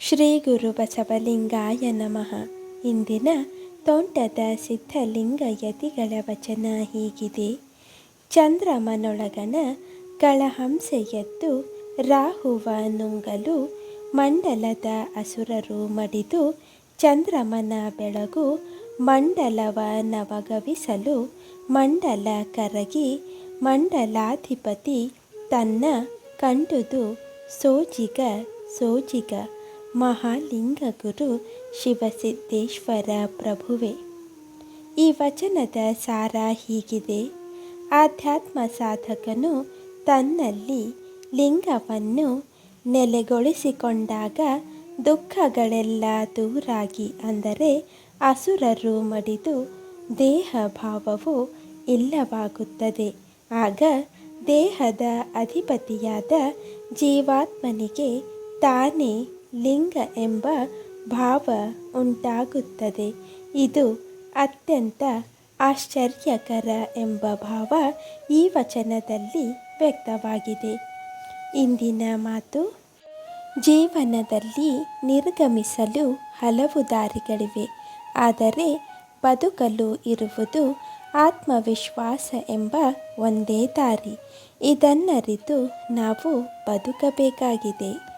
ಶ್ರೀ ಗುರು ಬಸವಲಿಂಗಾಯ ನಮಃ. ಇಂದಿನ ತೋಂಟದ ಸಿದ್ಧಲಿಂಗ ಯತಿಗಳ ವಚನ ಹೀಗಿದೆ. ಚಂದ್ರಮನೊಳಗನ ಕಳಹಂಸೆಯದ್ದು ರಾಹುವ ನುಂಗಲು ಮಂಡಲದ ಅಸುರರು ಮಡಿದು ಚಂದ್ರಮನ ಬೆಳಗು ಮಂಡಲವ ನವಗವಿಸಲು ಮಂಡಲ ಕರಗಿ ಮಂಡಲಾಧಿಪತಿ ತನ್ನ ಕಂಡುದು ಸೋಜಿಗ ಸೋಜಿಗ. ಮಹಾಲಿಂಗ ಗುರು ಶಿವಸಿದ್ದೇಶ್ವರ ಪ್ರಭುವೆ. ಈ ವಚನದ ಸಾರ ಹೀಗಿದೆ. ಆಧ್ಯಾತ್ಮ ಸಾಧಕನು ತನ್ನಲ್ಲಿ ಲಿಂಗವನ್ನು ನೆಲೆಗೊಳಿಸಿಕೊಂಡಾಗ ದುಃಖಗಳೆಲ್ಲ ದೂರಾಗಿ ಅಂದರೆ ಅಸುರರು ಮಡಿದು ದೇಹ ಭಾವವು ಇಲ್ಲವಾಗುತ್ತದೆ. ಆಗ ದೇಹದ ಅಧಿಪತಿಯಾದ ಜೀವಾತ್ಮನಿಗೆ ತಾನೇ ಲಿಂಗ ಎಂಬ ಭಾವ ಉಂಟಾಗುತ್ತದೆ. ಇದು ಅತ್ಯಂತ ಆಶ್ಚರ್ಯಕರ ಎಂಬ ಭಾವ ಈ ವಚನದಲ್ಲಿ ವ್ಯಕ್ತವಾಗಿದೆ. ಇಂದಿನ ಮಾತು ಜೀವನದಲ್ಲಿ ನಿರ್ಗಮಿಸಲು ಹಲವು ದಾರಿಗಳಿವೆ. ಆದರೆ ಬದುಕಲು ಇರುವುದು ಆತ್ಮವಿಶ್ವಾಸ ಎಂಬ ಒಂದೇ ದಾರಿ. ಇದನ್ನರಿತು ನಾವು ಬದುಕಬೇಕಾಗಿದೆ.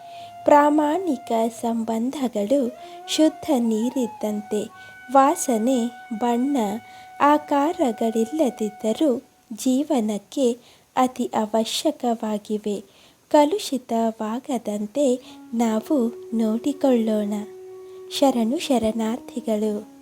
ಪ್ರಾಮಾಣಿಕ ಸಂಬಂಧಗಳು ಶುದ್ಧ ನೀರಿದ್ದಂತೆ ವಾಸನೆ, ಬಣ್ಣ, ಆಕಾರಗಳಿಲ್ಲದಿದ್ದರೂ ಜೀವನಕ್ಕೆ ಅತಿ ಅವಶ್ಯಕವಾಗಿವೆ. ಕಲುಷಿತವಾಗದಂತೆ ನಾವು ನೋಡಿಕೊಳ್ಳೋಣ. ಶರಣು ಶರಣಾರ್ಥಿಗಳು